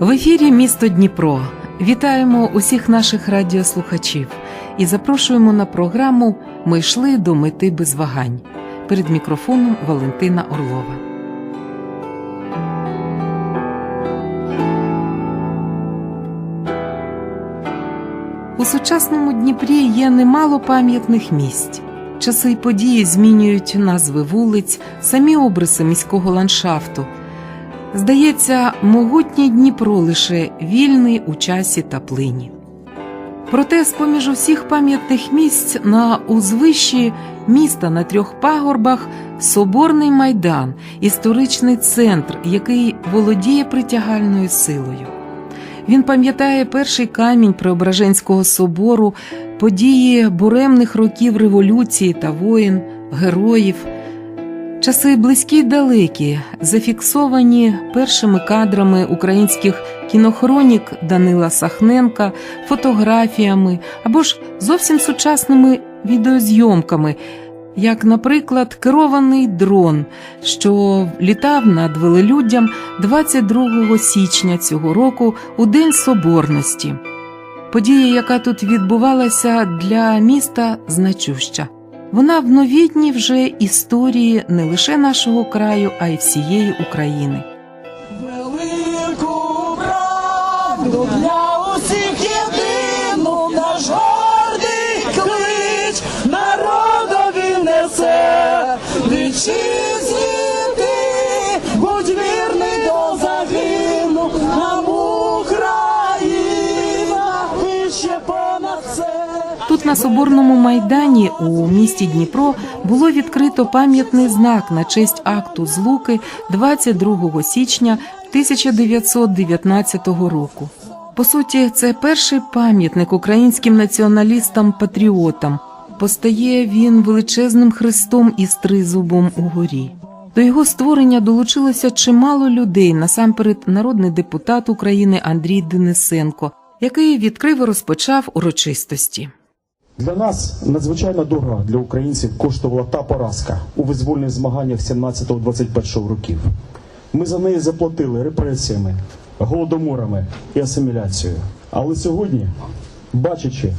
В ефірі місто Дніпро. Вітаємо усіх наших радіослухачів і запрошуємо на програму Ми йшли до мети без вагань. Перед мікрофоном Валентина Орлова. У сучасному Дніпрі є немало пам'ятних місць. Часи й події змінюють назви вулиць, самі обриси міського ландшафту. Здається, могутній Дніпро лише вільний у часі та плині. Проте, з поміж усіх пам'ятних місць на узвищі міста на трьох пагорбах Соборний майдан, історичний центр, який володіє притягальною силою. Він пам'ятає перший камінь Преображенського собору, події буремних років революції та воїн, героїв. Часи близькі й далекі, зафіксовані першими кадрами українських кінохронік Данила Сахненка, фотографіями або ж зовсім сучасними відеозйомками, як, наприклад, керований дрон, що літав над велелюддям 22 січня цього року у День Соборності. Подія, яка тут відбувалася для міста, значуща. Вона в новітній вже історії не лише нашого краю, а й всієї України. Велику правду для усіх клич народові несе вітчизні на Соборному майдані у місті Дніпро було відкрито пам'ятний знак на честь акту Злуки 22 січня 1919 року. По суті, це перший пам'ятник українським націоналістам-патріотам. Постає він величезним хрестом із тризубом угорі. До його створення долучилося чимало людей, насамперед народний депутат України Андрій Денисенко, який відкрив і розпочав урочистості. Для нас надзвичайно дорого для українців коштувала та поразка у визвольних змаганнях 17-21 років. Ми за неї заплатили репресіями, голодоморами і асиміляцією. Але сьогодні, бачачи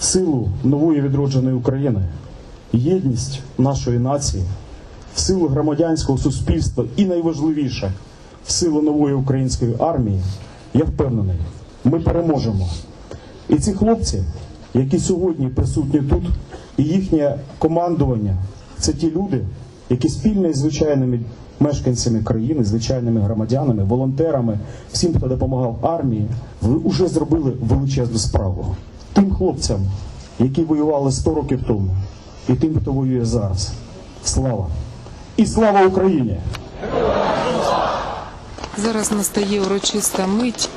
силу нової відродженої України, єдність нашої нації, силу громадянського суспільства і найважливіше в силу нової української армії, я впевнений, ми переможемо. І ці хлопці, які сьогодні присутні тут, і їхнє командування це ті люди, які спільно із звичайними мешканцями країни, звичайними громадянами, волонтерами, всім, хто допомагав армії, ви вже зробили величезну справу. Тим хлопцям, які воювали 100 років тому, і тим, хто воює зараз. Слава! І слава Україні! Зараз настає урочиста мить.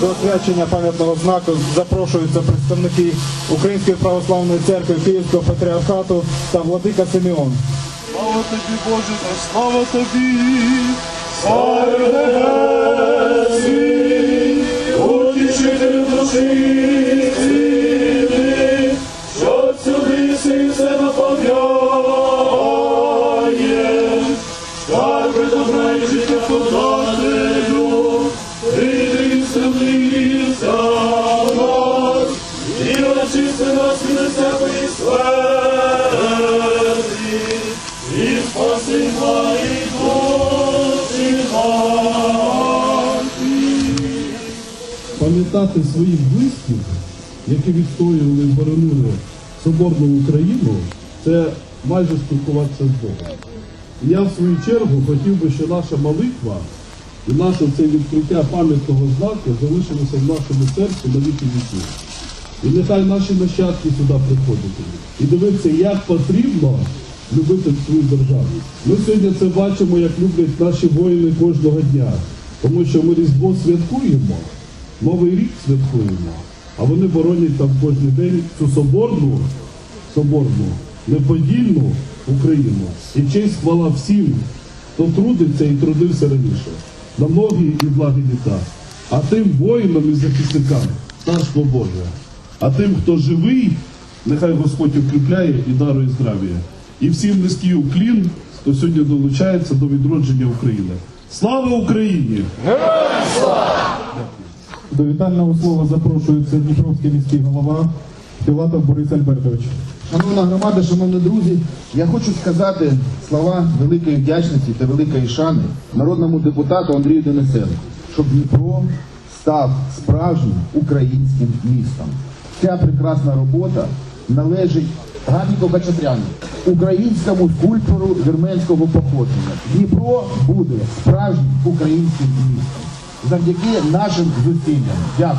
До освячення пам'ятного знаку запрошуються представники Української православної церкви Київського патріархату та владика Симеон. Слава тобі, Боже, та слава тобі, небесний, утішителю душі, пам'ятати своїх близьких, які відстоювали і боронили соборну Україну, це майже спілкуватися з Богом. І я в свою чергу хотів би, що наша молитва і наше це відкриття пам'ятного знаку залишилося в нашому серці на віки віків. І нехай наші нащадки сюди приходять і дивитися, як потрібно любити свою державу. Ми сьогодні це бачимо, як люблять наші воїни кожного дня, тому що ми Різдво святкуємо, Новий рік святкуємо, а вони боронять там кожен день цю соборну, соборну, неподільну Україну. І честь хвала всім, хто трудиться і трудився раніше. На многі і благі літа. А тим воїнам і захисникам царство Боже. А тим, хто живий, Нехай Господь укріпляє і дарує здрав'я. І всім низький уклін, хто сьогодні долучається до відродження України. Слава Україні! До вітального слова запрошується Дніпровський міський голова Філатов Борис Альбертович. Шановна громада, шановні друзі, я хочу сказати слова великої вдячності та великої шани народному депутату Андрію Денисенку, щоб Дніпро став справжнім українським містом. Ця прекрасна робота належить Ганніку Бачатряну, українському скульптору вірменського походження. Дніпро буде справжнім українським містом завдяки нашим зусиллям. Дякую.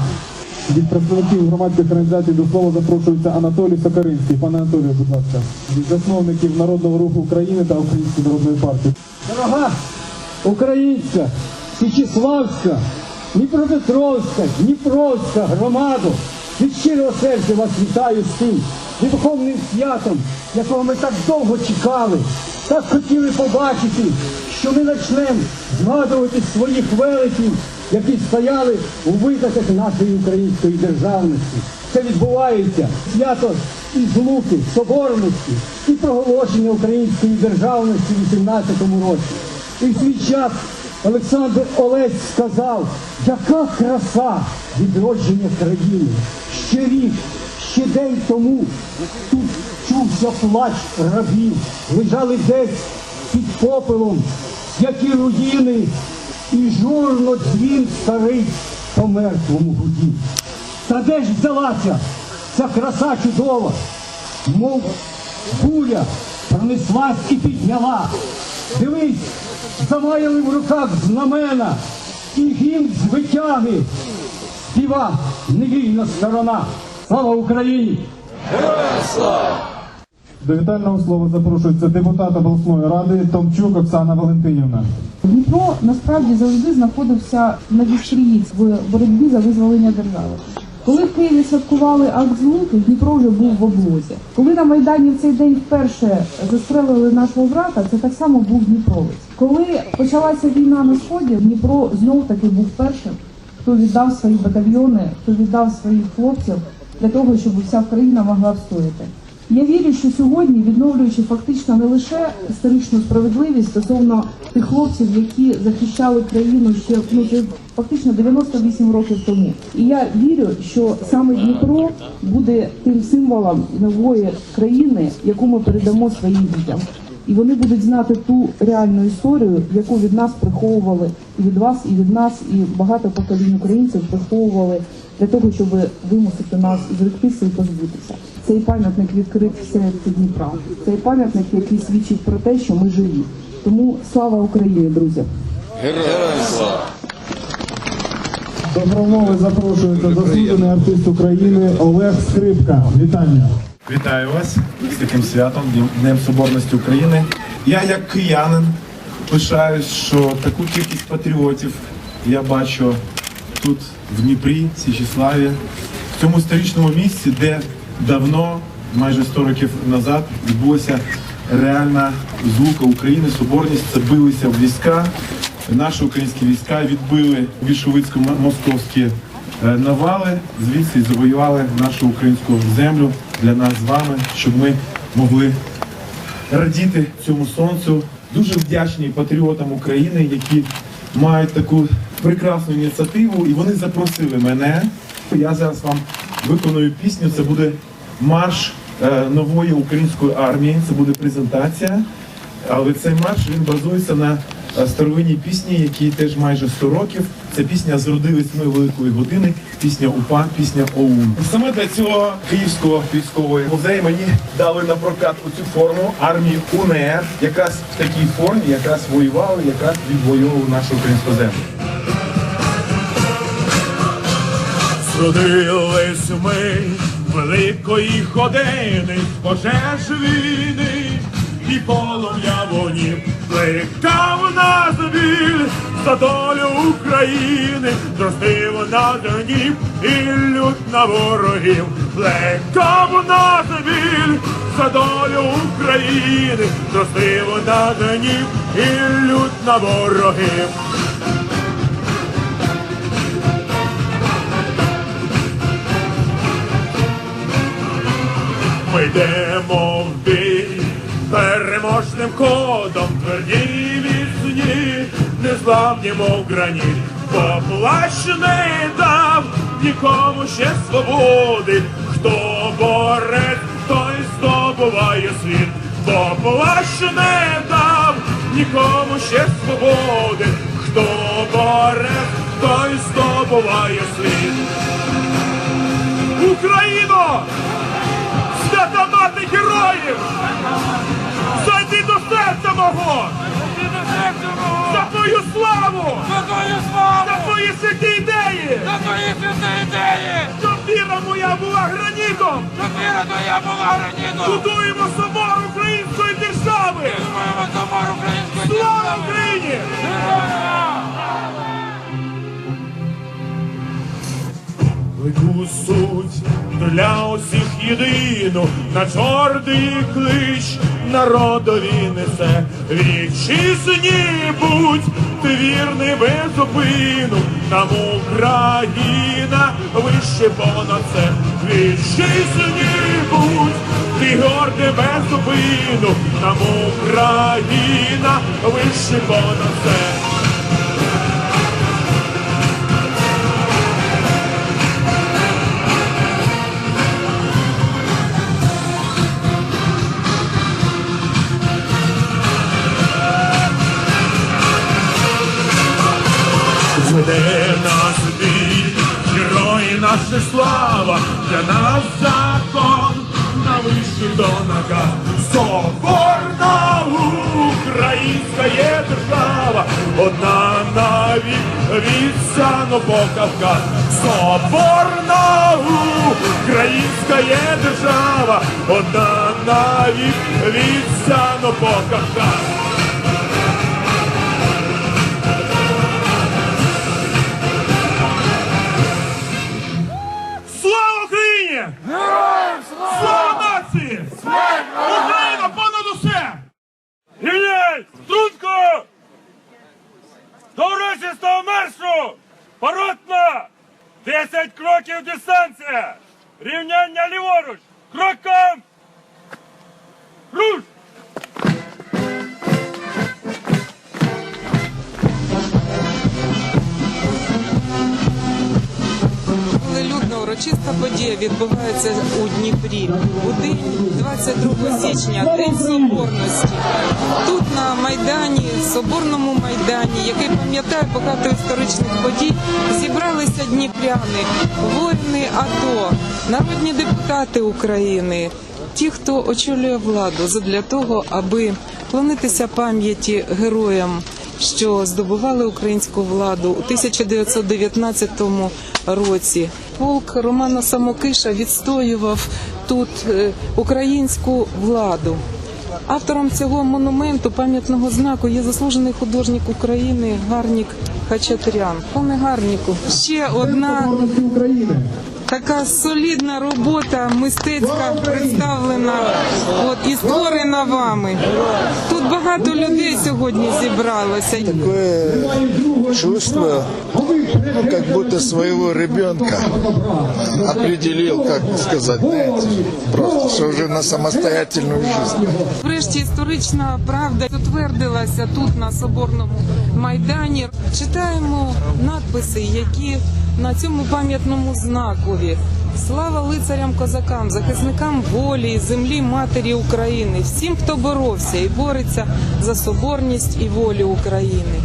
Від представників громадських організацій до слова запрошується Анатолій Сокаринський. Пане Анатолію, будь ласка, від засновників Народного руху України та Української народної партії. Дорога українська, Січіславська, Дніпропетровська, Дніпровська громада, від щирого серця вас вітаю з тим духовним святом, якого ми так довго чекали, так хотіли побачити, що ми почнемо згадувати своїх великів, які стояли у витоках нашої української державності. Це відбувається свято і злуки, соборності і проголошення української державності у 18 році. І в свій час Олександр Олесь сказав, яка краса відродження країни. Ще рік, ще день тому тут чувся плач рабів, лежали десь під попелом, які руїни, і журно дзвін старий по мертвому гуді. Та де ж взялася ця краса чудова, мов буря пронеслась і підняла. Дивись, замаяли в руках знамена і гімн з витяги. Співа невільна сторона. Слава Україні! До вітального слова запрошується депутат обласної ради Томчук Оксана Валентинівна. Дніпро насправді завжди знаходився на вістрії в боротьбі за визволення держави. Коли в Києві святкували акт злуки, Дніпро вже був в облозі. Коли на Майдані в цей день вперше застрелили нашого брата, це так само був Дніпровець. Коли почалася війна на сході, Дніпро знов таки був першим, хто віддав свої батальйони, хто віддав своїх хлопців для того, щоб вся країна могла встояти. Я вірю, що сьогодні, відновлюючи фактично не лише історичну справедливість стосовно тих хлопців, які захищали країну ще ну фактично 98 років тому. І я вірю, що саме Дніпро буде тим символом нової країни, яку ми передамо своїм дітям. І вони будуть знати ту реальну історію, яку від нас приховували і від вас, і від нас, і багато поколінь українців приховували для того, щоб вимусити нас зректися і позбутися. Цей пам'ятник відкрит в Дніпра. Цей пам'ятник, який свідчить про те, що ми живі. Тому слава Україні, друзі! До промови запрошується заслужений артист України Олег Скрипка. Вітання. Вітаю вас з таким святом, Днем Соборності України. Я, як киянин, пишаюсь, що таку кількість патріотів я бачу тут, в Дніпрі, Січіславі, в цьому історичному місці, де давно, майже 100 років назад, відбулася реальна злука України, соборність. Це билися війська. Наші українські війська відбили більшовицько-московські е, навали, звідси завоювали нашу українську землю для нас з вами, щоб ми могли радіти цьому сонцю. Дуже вдячні патріотам України, які мають таку прекрасну ініціативу, і вони запросили мене. Я зараз вам виконую пісню. Це буде марш е, нової української армії. Це буде презентація. Але цей марш він базується на е, старовинній пісні, якій теж майже 100 років. Ця пісня «Зродились ми великої години, пісня УПА, пісня ОУН. Саме для цього Київського військового музею мені дали на прокат оцю форму армії УНР, якраз в такій формі, якраз воювали, якраз відвоювали нашу українську землю. Зродились ми великої години, пожеж війни і полум'я вогнів, плекав нас біль за долю України, зростив нас гнів і лють на ворогів, плекав нас біль за долю України, зростив нас гнів і лють на ворогів. Ми йдемо в бій, переможним ходом тверді міцні, незламні, мов граніт, бо плащ не дав нікому ще свободи, хто борець, той здобуває світ, бо плащ не дав нікому ще свободи, хто борець, той здобуває світ. Україно! Свята мати героїв! Зайди до серця мого! За твою славу! За твою славу! За твої святі ідеї! За твої святі ідеї! Щоб віра моя була гранітом! Будуємо собор української держави! Слава Україні! Велику суть для усіх єдину, на чорний клич народові несе. Вітчизні будь ти вірний без зупину, нам Україна вище понад це. Вітчизні будь ти гордий без зупину, нам Україна вище понад це. Зведе нас бій, герої наша слава, для нас закон. На вищих до нога. Соборна українська є держава, одна навік від Сану. Соборна українська є держава, одна навік від Сану Героям слава! Нації! Смерть! Україна понад усе! Рівняй! Струнко! До урочистого маршу! Поротно! Десять кроків дистанція! Рівняння ліворуч! Кроком! Руш! Урочиста подія відбувається у Дніпрі у день 22 січня, День Соборності. Тут на майдані, Соборному майдані, який пам'ятає багато історичних подій, зібралися дніпряни, воїни АТО, народні депутати України. Ті, хто очолює владу, задля того, аби вклонитися пам'яті героям, що здобували українську владу у 1919 році. Полк Романа Самокиша відстоював тут е, українську владу. Автором цього монументу, пам'ятного знаку, є заслужений художник України Гарнік Хачатрян. Пане Гарніку, ще одна така солідна робота мистецька представлена от, і створена вами. Тут багато людей сьогодні зібралося. такое чувство, ну, как будто своего ребенка определил, как сказать, знаете, просто, что уже на самостоятельную жизнь. Врешті історична правда утвердилася тут на соборному майдані. Читаємо надписи, які на цьому пам'ятному знакові. Слава лицарям козакам, захисникам волі, землі матері України, всім, хто боровся і бореться за соборність і волю України.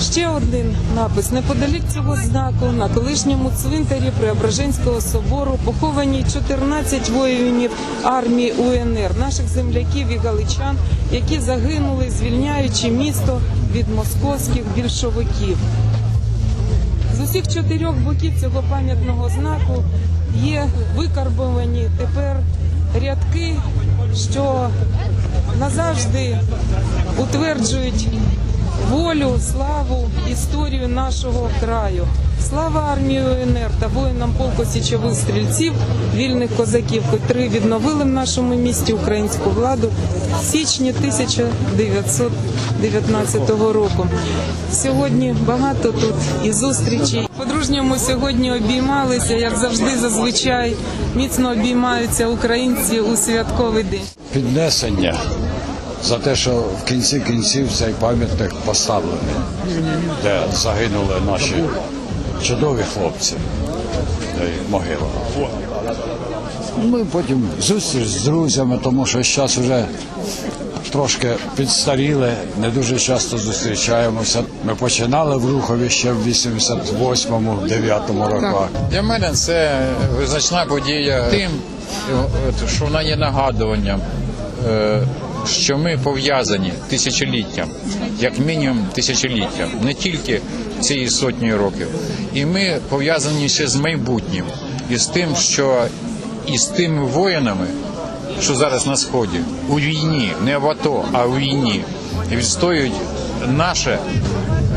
Ще один напис неподалік цього знаку на колишньому цвинтарі Преображенського собору поховані 14 воїнів армії УНР, наших земляків і галичан, які загинули, звільняючи місто від московських більшовиків. З усіх чотирьох боків цього пам'ятного знаку є викарбовані тепер рядки, що назавжди утверджують волю. славу, історію нашого краю. Слава армії УНР та воїнам полку січових стрільців, вільних козаків, котрі відновили в нашому місті українську владу в січні 1919 року. Сьогодні багато тут і зустрічей. По-дружньому сьогодні обіймалися, як завжди, зазвичай міцно обіймаються українці у святковий день. піднесення за те, що в кінці кінців цей пам'ятник поставлений, де загинули наші чудові хлопці, могила. Ми потім зустріч з друзями, тому що зараз вже трошки підстаріли, не дуже часто зустрічаємося. Ми починали в Рухові ще в 88-му, 9-му роках. Для мене це визначна подія тим, що вона є нагадуванням, е, що ми пов'язані тисячоліттям, як мінімум тисячоліттям, не тільки цієї сотні років. І ми пов'язані ще з майбутнім, і з тим, що і з тими воїнами, що зараз на сході, у війні, не в АТО, а у війні, відстоюють наше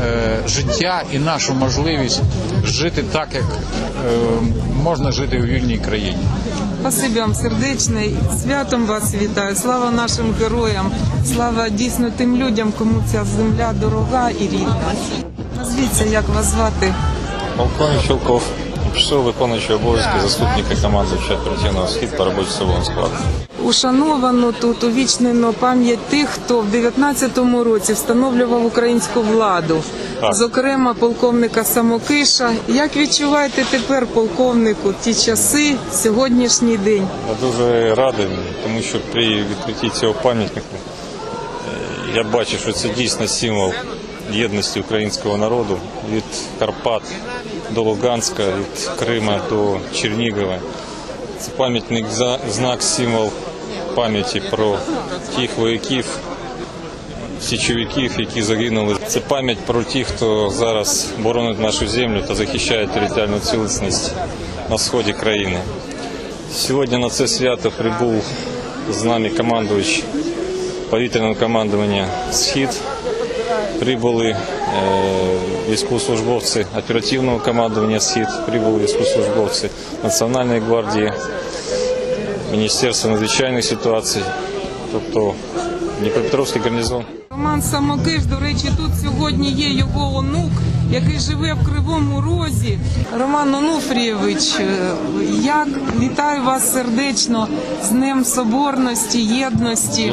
е, життя і нашу можливість жити так, як е, можна жити у вільній країні. Спасибі вам сердечне. Святом вас вітаю. Слава нашим героям. Слава дійсно тим людям, кому ця земля дорога і рідна. Назвіться, як вас звати. Полковник Щелков, пішов виконуючий обов'язки заступника команди оперативного схід по роботі складу. Ушановано тут увічнено пам'ять тих, хто в 19-му році встановлював українську владу. Так. Зокрема, полковника Самокиша. Як відчуваєте тепер, полковнику, ті часи, сьогоднішній день? Я дуже радий, тому що при відкритті цього пам'ятнику е, я бачу, що це дійсно символ єдності українського народу від Карпат до Луганська, від Крима до Чернігова. Це пам'ятник знак символ пам'яті про тих вояків, січовиків, які загинули. Це пам'ять про тих, хто зараз боронить нашу землю та захищає територіальну цілісність на сході країни. Сьогодні на це свято прибув з нами командувач повітряного командування Схід. Прибули е, військовослужбовці оперативного командування Схід, прибули військовослужбовці Національної гвардії, Міністерства надзвичайних ситуацій, тобто Дніпропетровський гарнізон. Роман Самокиш, до речі, тут сьогодні є його онук, який живе в Кривому Розі. Роман Онуфрійович, е, як вітаю вас сердечно з Днем Соборності, єдності,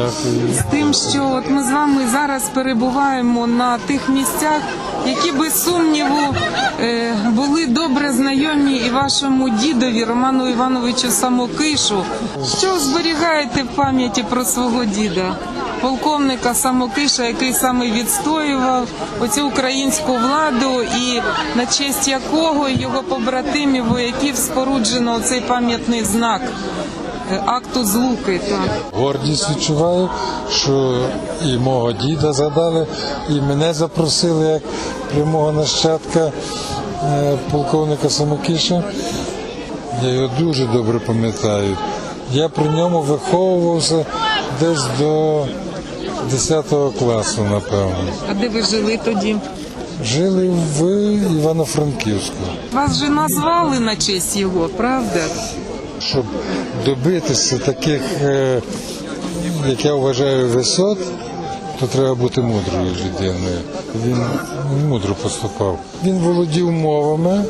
з тим, що от ми з вами зараз перебуваємо на тих місцях, які без сумніву е, були добре знайомі і вашому дідові Роману Івановичу Самокишу. Що зберігаєте в пам'яті про свого діда? Полковника Самокиша, який саме відстоював оцю українську владу, і на честь якого його побратимів вояків споруджено цей пам'ятний знак е, акту злуки. Так. Гордість відчуваю, що і мого діда згадали, і мене запросили як прямого нащадка е, полковника Самокіша. Я його дуже добре пам'ятаю. Я при ньому виховувався десь до 10 класу, напевно. А де ви жили тоді? Жили в Івано-Франківську. Вас же назвали на честь його, правда? Щоб добитися таких, е, як я вважаю, висот, то треба бути мудрою людиною. Він мудро поступав. Він володів мовами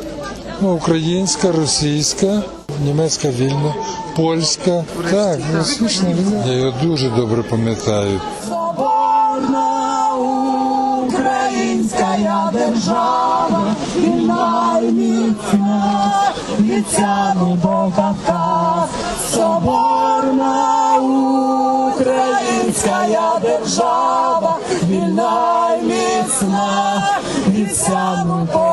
ну, українська, російська, німецька вільно, польська. Так, російська вільна. Я його дуже добре пам'ятаю. Українська держава, вільна найміцна, міцна, від Сяну до Кавказ. Соборна українська держава, вільна і міцна, віцяну до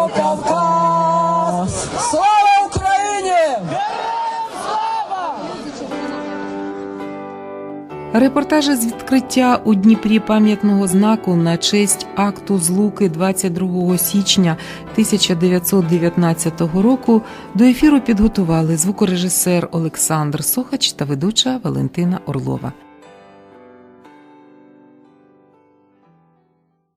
Репортажі з відкриття у Дніпрі пам'ятного знаку на честь акту злуки 22 січня 1919 року до ефіру підготували звукорежисер Олександр Сохач та ведуча Валентина Орлова.